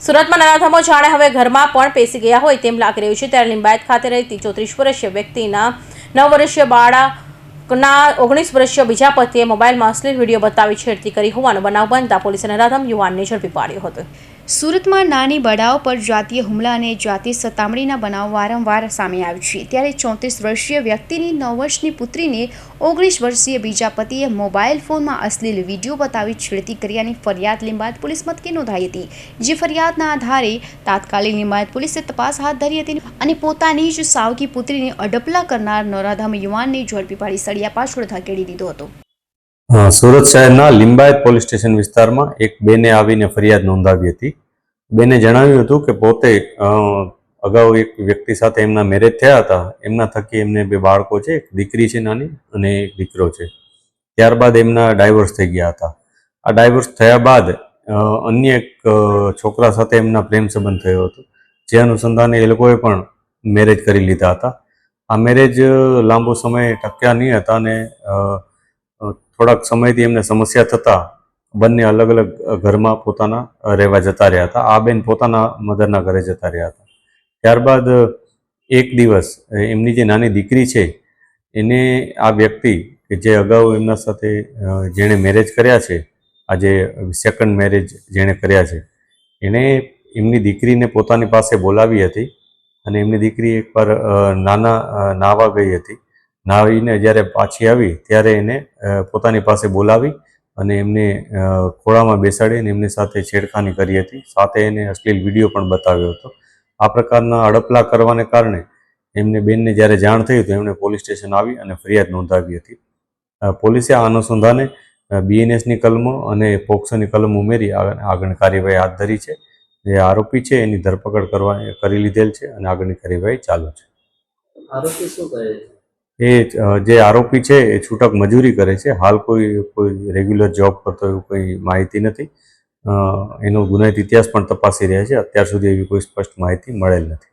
સુરતમાં નરાધમો જાણે હવે ઘરમાં પણ પેસી ગયા હોય તેમ લાગી રહ્યું છે. ત્યારે લિંબાયત ખાતે રહેતી ચોત્રીસ વર્ષીય વ્યક્તિના નવ વર્ષીય બાળકના ઓગણીસ વર્ષીય બીજા પતિએ મોબાઈલમાં અશ્લીલ વીડિયો બતાવી છેડતી કરી હોવાનો બનાવ બનતા પોલીસે નરાધમ યુવાનને ઝડપી પાડ્યો હતો. સુરતમાં નાની બડાઓ પર જાતીય હુમલા અને જાતિ સતામણીના બનાવ વારંવાર સામે આવ્યું છે. ત્યારે ચોત્રીસ વર્ષીય વ્યક્તિની નવ વર્ષની પુત્રીને ઓગણીસ વર્ષીય બીજા પતિએ મોબાઈલ ફોનમાં અશ્લીલ વીડિયો બતાવી છેડતી કર્યાની ફરિયાદ લિંબાયત પોલીસ મથકે નોંધાઈ હતી. જે ફરિયાદના આધારે તાત્કાલિક લિંબાયત પોલીસે તપાસ હાથ ધરી હતી અને પોતાની જ સાવકી પુત્રીને અડપલા કરનાર નરાધામ યુવાનને ઝડપી પાડી સળિયા પાછળ ધકેડી દીધો હતો. સુરત શહેરના લિંબાયત પોલીસ સ્ટેશન વિસ્તારમાં એક બેને આવીને ફરિયાદ નોંધાવી હતી. બેને જણાવ્યું હતું કે પોતે અગાઉ એક વ્યક્તિ સાથે એમના મેરેજ થયા હતા. એમના થકી એમને બે બાળકો છે, એક દીકરી છે નાની અને એક દીકરો છે. ત્યારબાદ એમના ડાયવર્સ થઈ ગયા હતા. આ ડાયવર્સ થયા બાદ અન્ય એક છોકરા સાથે એમના પ્રેમ સંબંધ થયો હતો. જે અનુસંધાને એ લોકોએ પણ મેરેજ કરી લીધા હતા. આ મેરેજ લાંબો સમય ટક્યા નહીં હતા અને થોડાક સમયથી એમને સમસ્યા થતાં બંને અલગ અલગ ઘરમાં પોતાના રહેવા જતા રહ્યા હતા. આ બેન પોતાના મધરના ઘરે જતા રહ્યા હતા. ત્યારબાદ એક દિવસ એમની જે નાની દીકરી છે, એને આ વ્યક્તિ કે જે અગાઉ એમના સાથે જેણે મેરેજ કર્યા છે, આજે સેકન્ડ મેરેજ જેણે કર્યા છે એણે એમની દીકરીને પોતાની પાસે બોલાવી હતી અને એમની દીકરી એકવાર નાના નાહવા ગઈ હતી. નાહીને જ્યારે પાછી આવી, ત્યારે એને પોતાની પાસે બોલાવી અને એમને ખોળામાં બેસાડીને એમની સાથે છેડખાની કરી હતી. સાથે એને અશ્લીલ વીડિયો પણ બતાવ્યો હતો. આ પ્રકારના અડપલા કરવાને કારણે એમને બેનને જ્યારે જાણ થઈ તો એમણે પોલીસ સ્ટેશન આવી અને ફરિયાદ નોંધાવી હતી. પોલીસે આ અનુસંધાને બીએનએસની કલમો અને પોક્સોની કલમ ઉમેરી આગળની કાર્યવાહી હાથ ધરી છે. જે આરોપી છે એની ધરપકડ કરવા કરી લીધેલ છે અને આગળની કાર્યવાહી ચાલુ છે. આરોપી શું કરે છે? એ જે આરોપી છે એ છૂટક મજૂરી કરે છે. હાલ કોઈ કોઈ રેગ્યુલર જોબ કરતો એવું કોઈ માહિતી નથી. એનો ગુનાહિત ઇતિહાસ પણ તપાસી રહ્યા છે. અત્યાર સુધી એવી કોઈ સ્પષ્ટ માહિતી મળેલ નથી.